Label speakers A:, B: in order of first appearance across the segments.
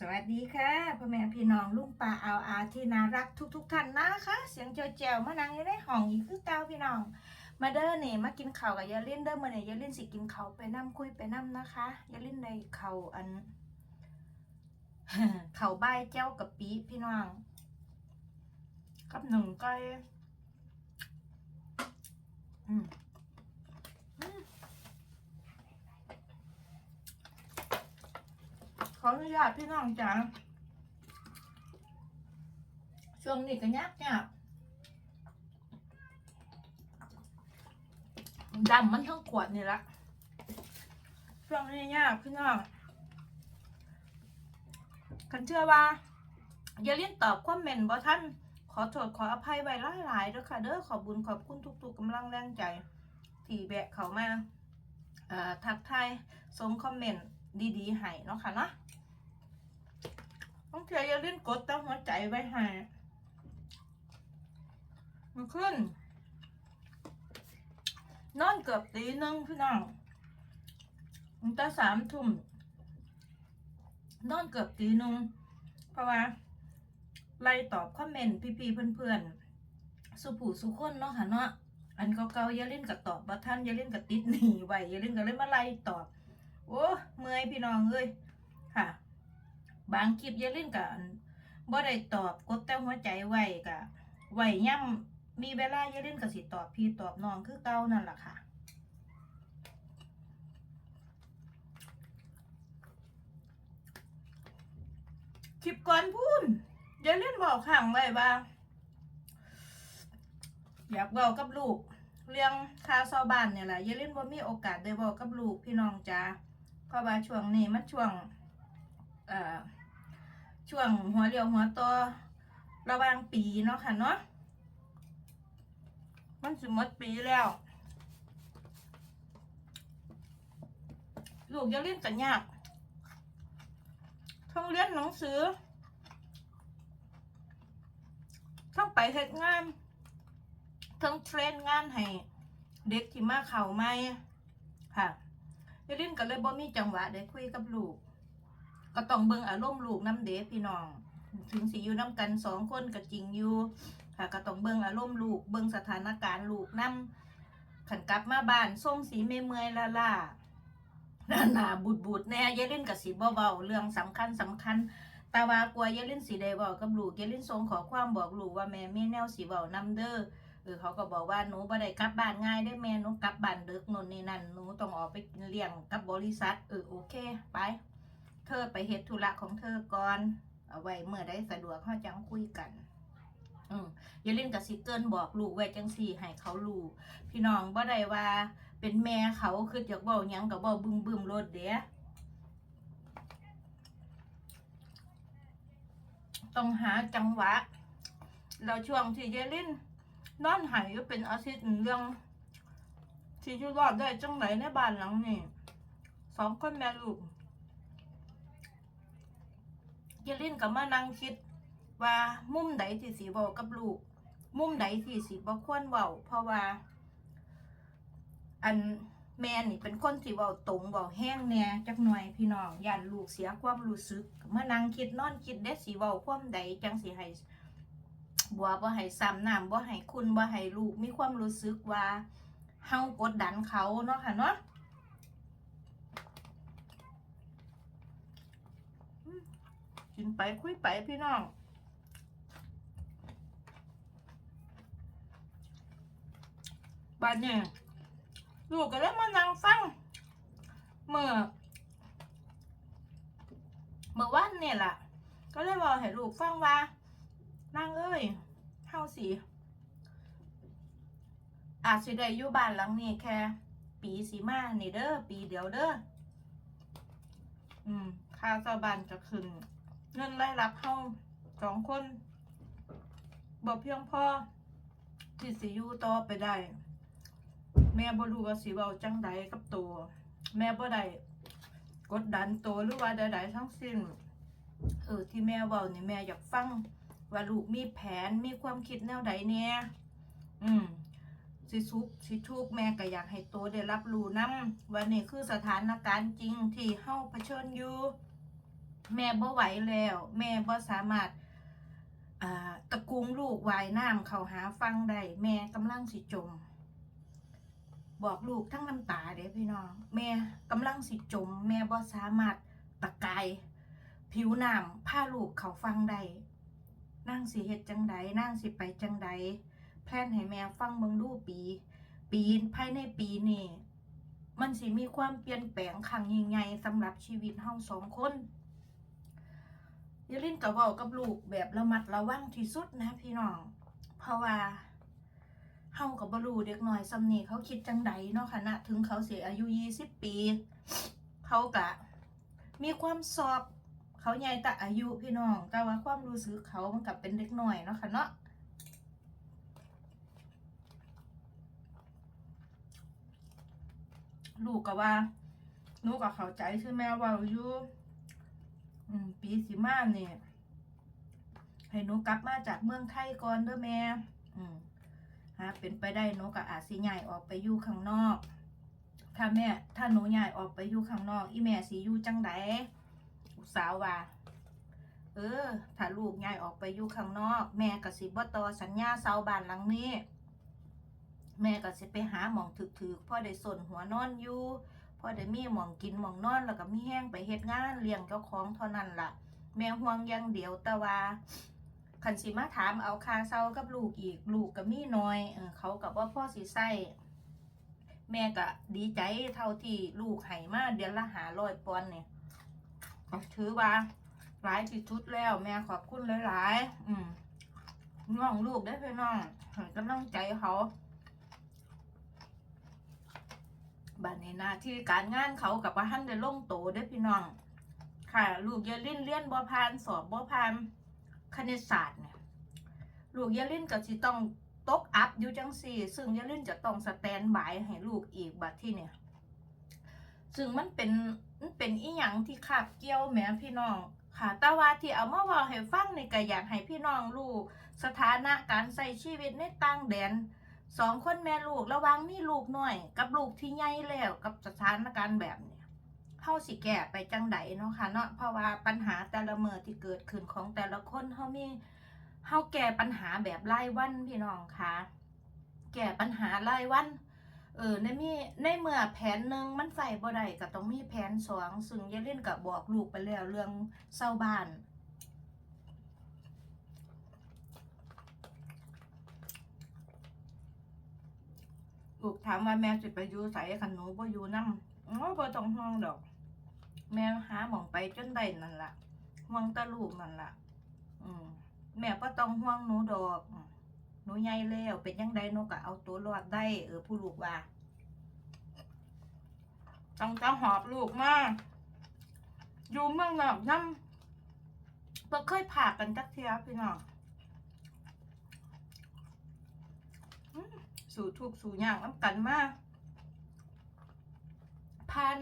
A: สวัสดีค่ะพ่อแม่พี่น้องลุงป้าเอาอาที่น่ารักทุกๆท่านนะคะ เสียงเจียวแจวๆมานั่งอยู่ในห้องอีกคือเก่าพี่น้อง มาเด้อนี่มากินข้าวกับยาเล่นเด้อมาเนี่ยยาเล่นสิกินข้าวไปน้ำคุยไปน้ำนะคะยาเล่นในข้าวอันข้าวใบายแจ้วกับปีพี่น้อง กับหนึ่งก้อยอืมอืมข ออนุญาตพี่น้องจ๋าช่วงนี้ก็ยากยากดำมันทั้งขวดนี่ละช่วงนี้ยากพี่น้องคันเชื่อว่า อย่าเลี่ยนตอบความเมนต์บ่ท่านขอโทษขออภัยไว้หลายๆเด้อค่ะเด้อขอบุญขอบคุณทุกๆกำลังแรงใจที่แบะเขามาทักทายสมคอมเมนต์ดีๆให้เนาะค่ะเนาะ ต้องเทียอย่าเล่นกดตั้งหัวใจไว้ให้มันขึ้น นอนเกือบตีหนึงพี่น้องตั้งแต่สามทุ่มนอนเกือบตีหนึงเพราะว่าไล่ตอบคอมเมนต์พี่ๆเพื่อนๆสุผู้สุคนเนาะค่ะเนาะอันเก่าๆอย่าเล่นกับตอบบ่ท่านอย่าเล่นกับติดหนีไว้อย่าเล่นกับเล่นมาไล่ตอบ โอ้เมื่อยพี่น้องเอ้ยค่ะ บางคลิปยาเล่นกับบ่ได้ตอบกดแต่หัวใจไว้กะไว้ย่ำมีเวลายาเล่นกับสิตอบพี่ตอบน้องคือเก่านั่นแหละค่ะคลิปก่อนพูนยาเล่นบอกขังไว้ว่าอยากบอกกับลูก เรื่องค่าเช่าบ้านเนี่ยแหละย่าเล่นว่ามีโอกาสได้บอกกับลูกพี่น้องจ้าเพราะว่าช่วงนี้มันช่วง เอ่อ ช่วงหัวเรียวหัวโตอระวางปีเนาะค่ะเนาะมันสิหมดปีแล้ว ลูกย่าเล่นกันยากต้องเรียนหนังสือต้องไปเฮ็ดงานต้องเทรนงานให้เด็กที่มาเข้าใหม่ค่ะยายลินก็เลยบ่มีจังหวะได้คุยกับลูก ก็ต้องเบิ่งอารมณ์ลูกน้ำเด็กพี่น้อง ถึงสิอยู่น้ำกันสองคนก็จริงอยู่ค่ะก็ต้องเบิ่งอารมณ์ลูกเบิ่งสถานการณ์ลูกนํขันกลับมาบ้านส่งสีเมื่อยล่าล่าหน้านาบูดบูดแน่ยายลินกับสีเบาๆเรื่องสำคัญสำคัญแต่ว่ากลัวยายลินสีได้บอกกับลูกยายลินส่งขอความบอกลูกว่าแม่ไมีแนวสีเบานำเด้อเออเขาก็บอกว่าหนูบ่ได้กลับบ้านง่ายได้แม่หนูกลับบ้านเดึกนนนี่นั่นหนูต้องออกไปเลี้ยงกับบริษัทเออโอเค ไป เธอไปเฮ็ดธุระของเธอก่อน เอาไว้เมื่อได้สะดวกเขาจังคุยกัน อืมอย่าเล่นกับสิเกินบอกลูกไว้จังสี่ให้เขารู้พี่น้องบ่ได้ว่าเป็นแม่เขาคืออยากเว้าหยังก็เว้าบึ้มบึ้มๆโลดเด้ต้องหาจังหวะแล้วช่วงที่ยายลินนอนหายอยู่เป็นอาทิตย์เรื่อง ที่อยู่รอดได้จังไหนในบ้านหลังนี้สองคนแม่ลูก ยายลินก็มานั่งคิด ว่ามุมใดที่สีเว้ากับลูก มุมใดที่สีบ่ควรเว้าเพราะว่า อันแม่นี่เป็นคนที่เว้าตรงเว้าแห้งแน่จักหน่อยพี่น้องย่านลูกเสียความรู้สึกก็มานั่งคิดนอนคิดเด็ดสิเว้าความใดจังสิให้บัวบ่ให้ซ้ำน้ำบ่ให้คุณบ่ให้ลูกมีความรู้สึกว่าเฮากดดันเขาเนาะค่ะเนาะ กินไปคุยไปพี่น้องบัดเนี่ยลูกก็เลยมานั่งฟังเมื่อเมื่อวันเนี่ยล่ะ ก็เลยบอกให้ลูกฟังว่านางเอ้ยเฮาสิอาจสิได้อยู่บ้านหลังนี้แค่ ปีสีมานี่เด้อปีเดียวเด้ออืมค่าเจ้าบ้านจะขึ้น เงินรายรับเฮาสองคนบ่เพียงพอที่สิอยู่ต่อไปได้ แม่บ่รู้ว่าสิเว้าจังใดกับตัวแม่บ่ได้กดดันตัวหรือว่าใดๆทั้งสิ้นเออที่แม่เว้านี่แม่อยากฟังว่าลูกมีแผนมีความคิดแนวใดแน่อืมสิสุขสิทุกแม่ก็อยากให้ตัวได้รับรู้นํว่านี่คือสถานการณ์จริงที่เฮาเผชิญอยู่ แม่บ่ไหวแล้ว แม่บ่สามารถอ่าตะกุงลูกวายน้ำเขาหาฟังได้แม่กำลังสิจม บอกลูกทั้งน้ำตาเด้พี่น้อง แม่กำลังสิจม แม่บ่สามารถตะกายผิวน้ำพาลูกเขาฟังได้นั่งสิเฮ็ดจังใดนั่งสิไปจังใดแพลนให้แม่ฟังเบิ่งดูปี ปีนภายในปีนี้มันสิมีความเปลี่ยนแปลงครั้งยิ่งใหญ่สำหรับชีวิตเฮาสองคน ยายลินก็เว้ากับลูกแบบระมัดระวังที่สุดนะพี่น้อง เพราะว่าเฮากับบ่รู้เด็กหน้อยซำนี้เขาคิดจังใดเนาะค่ะณถึงเขาเสิอายุ20ปี เขากะ มีความสอบ เขาใหญ่แต่อายุพี่น้อง แต่ว่าความรู้สึกเขามันกับเป็นเด็กหน้อยเนาะค่ะเนาะลูกก็ว่าหนูก็เข้าใจใช่ไหมว่าอยู่ ปีสิมาเนี่ยให้หนูกลับมาจากเมืองไทยก่อนเด้อแม่อืมฮะเป็นไปได้หนูก็อาสิย้ายออกไปอยู่ข้างนอก ถ้าแม่ถ้าหนูย้ายออกไปอยู่ข้างนอก อีแม่สิอยู่จังไดลูกสาวว่า เออ ถ้าลูกย้ายออกไปอยู่ข้างนอก แม่ก็สิบ่ต่อสัญญาเซาบ้านหลังนี้ แม่ก็สิไปหาหมองถึกๆพ่อได้สนหัวนอนอยู่ อได้มีหมองกินหมองนอนแล้วก็มีแห้งไปเฮ็ดงานเลี้ยงเจ้าของเท่านั้นล่ะ แม่ห่วงอย่างเดียวแต่ว่าคันสิมาถามเอาค่าเซากับลูกอีกลูกก็มีน้อยเออเขากับว่าพ่อสิใส่แม่ก็ดีใจเท่าที่ลูกให้มาเดือนละหาร้อยปอนเนี่ยถือว่าหลายที่สุดแล้ว แม่ขอบคุณหลาย ๆ อืมน้องลูกได้พี่น้องให้กำลังใจเขา บัดนี้หน้าที่การงานเขากับว่าท่านได้ลงโตได้อพี่น้อง ค่ะ ลูกอยาลินเลี้ยนบ่ผ่านสอบบ่ผ่านคณิตศาสตร์เนี่ยลูกอยาลินก็สิต้องตกอัพอยู่จังสี่ ซึ่งอยาลินจะต้องสแตนบายให้ลูกอีกบัดที่เนี่ยซึ่งมันเป็นมันเป็นอีหยังที่คาบเกี่ยวแหมพี่น้องค่ะแต่ว่าที่เอามาว่าให้ฟังนี่ก็อยากให้พี่น้องรู้สถานะการใช้ชีวิตในต่างแดน สองคนแม่ลูกระวังมีลูกหน่อย กับลูกที่ใหญ่แล้วกับสถานการณ์แบบเนี้ยเฮาสิแก้ไปจังใดเนาะค่ะเนาะเพราะว่าปัญหาแต่ละเมื่อที่เกิดขึ้นของแต่ละคนเฮามีเฮาแก้ปัญหาแบบรายวันพี่น้องค่ะ แก้ปัญหารายวันเออในมีในเมื่อแผนหนึ่งมันใส่บ่ได้ก็ต้องมีแผนสองซึ่งยายเล่นกับบอกลูกไปแล้วเรื่องเศร้าบ้าน ลูกถามว่าแม่สิไปอยู่ไสคันหนูบ่อยู่นำอ๋อบ่ต้องห่วงดอก แม่หาหมองไปจนได้นั่นล่ะห่วงตาลูกนั่นล่ะอืมแม่บ่ต้องห่วงหนูดอกหนูใหญ่แล้วเป็นจังไดหนูก็เอาตัวรอดได้ เออผู้ลูกว่าต้องจะหอบลูกมาอยู่เมืองนอกนำบ่เคยพากันจักเที่ยพี่น้อง สู่ทุกสู่ยากน้ำกันมาผ่าน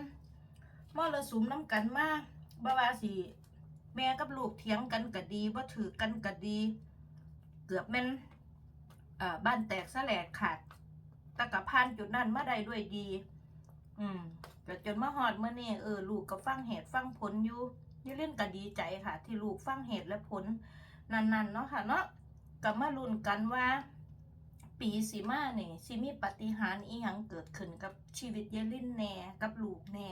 A: มรสุมน้ำกันมาบ่ว่าสิแม่กับลูกเถียงกันก็ดีบ่ถือกันก็ดี เกือบแม่นบ้านแตกสแลกขาดต่กับผ่านจุดนั้นมาได้ด้วยดี อืมก็จนมาฮอดเมื่อนี้เออลูกก็ฟังเหตุฟังผลอยู่ยี่เล่นก็ดีใจค่ะ ที่ลูกฟังเหตุและผล นั้นๆเนาะค่ะเนาะก็มาลุ้นกันว่า ปีสีมาเนี่ยสิมีปฏิหารอีหยังเกิดขึ้นกับชีวิตยายลินแหน่กับลูกแหน่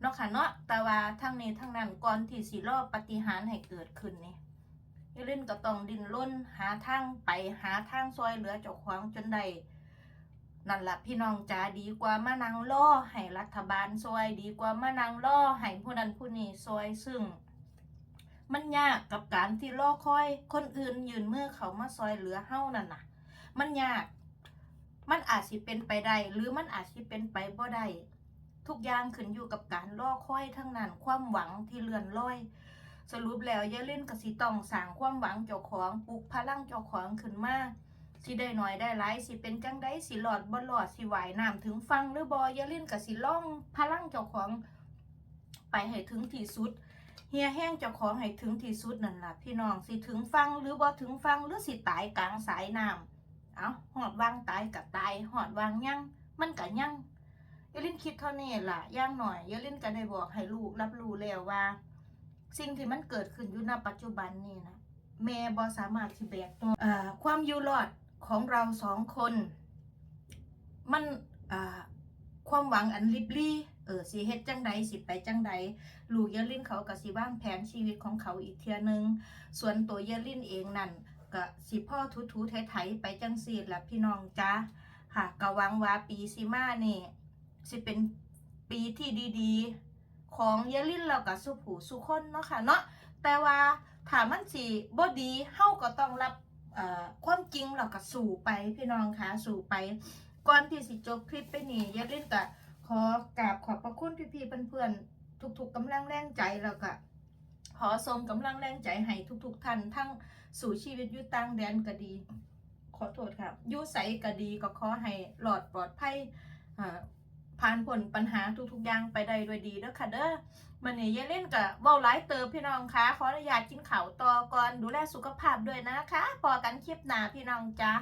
A: เนาะค่ะเนาะแต่ว่าทั้งนี้ทั้งนั้นก่อนที่สิรอปฏิหารให้เกิดขึ้นนี่ยายลินก็ต้องดิ้นรนหาทางไปหาทางซอยเหลือเจ้าของจนได้นั่นละพี่น้องจ๋าดีกว่ามานั่งรอให้รัฐบาลซอยดีกว่ามานั่งรอให้ผู้นั้นผู้นี้ซอยซึ่ง มันยากกับการที่รอคอย คนอื่นยืนเมื่อเขามาซอยเหลือเฮานั่นน่ะ มันยาก มันอาจสิเป็นไปได้หรือมันอาจสิเป็นไปบ่ได้ทุกอย่างขึ้นอยู่กับการรอคอยทั้งนั้นความหวังที่เลื่อนลอย สรุปแล้วย่าเล่นกับสิต้องสางความหวังเจ้าของปลุกพลังเจ้าของขึ้นมาสิได้หน่อยได้หลายสิเป็นจังได้สิหลอดบ่หลอดสิไหวน้ำถึงฟังหรือบ่อย่าเล่นกับสิล่องพลังเจ้าของ ไปให้ถึงที่สุดเฮียแห้งเจ้าของให้ถึงที่สุดนั่นล่ะพี่น้องสิถึงฟังหรือบ่ถึงฟังหรือสิตายกลางสายน้ำ เอาหอดวางตายกับตายหอดวางยั่งมันกับยั่งยายลินคิดเท่านี้ล่ะย่างหน่อยยายลินก็ได้บอกให้ลูกรับรู้แล้วว่า สิ่งที่มันเกิดขึ้นอยู่ณปัจจุบันนี่นะแม่บอสามารถที่แบกตัวความอยู่รอดของเราสองคน มันความหวังอันลิบลี่เออสิเฮ็ดจังใดสิไปจังใดลูกเยลินเขาก็สิวางแผนชีวิตของเขาอีกเทียนึง ส่วนตัวเยลินเองนั่น ก็สิพ่อทุทูไถๆไปจังสีละพี่น้องจ้าค่ะก็หวังว่าปีสิมาเนี่ยสิเป็นปีที่ดีๆ ของยาลินแล้วก็สุผูสุคนเนาะค่ะเนาะแต่ว่าถามมันสิบ่ดีเฮาก็ต้องรับเอ่อความจริงแล้วก็สู่ไปพี่น้องค่ะสู่ไป ก่อนที่สิจบคลิปไปนี่ยาลินก็ขอกราบขอบพระคุณพี่ๆเพื่อนๆทุกๆกำลังแรงใจแล้วก็ ขอส่งกำลังแรงใจให้ทุกๆท่านทั้งสู่ชีวิตยู่ต่างแดนก็ดี ขอโทษครับยู่ใสก็ดีก็ขอให้หลอดปลอดภัยผ่านผลปัญหาทุกๆอย่างไปได้ด้วยดีเด้อค่ะเด้อมันนี่ยเล่นกับเว้าหลายเติมพี่น้องคะขออนุญาตกินข้าวต่อก่อนดูแลสุขภาพด้วยนะคะพอกันคลิปหน้าพี่น้องจ้า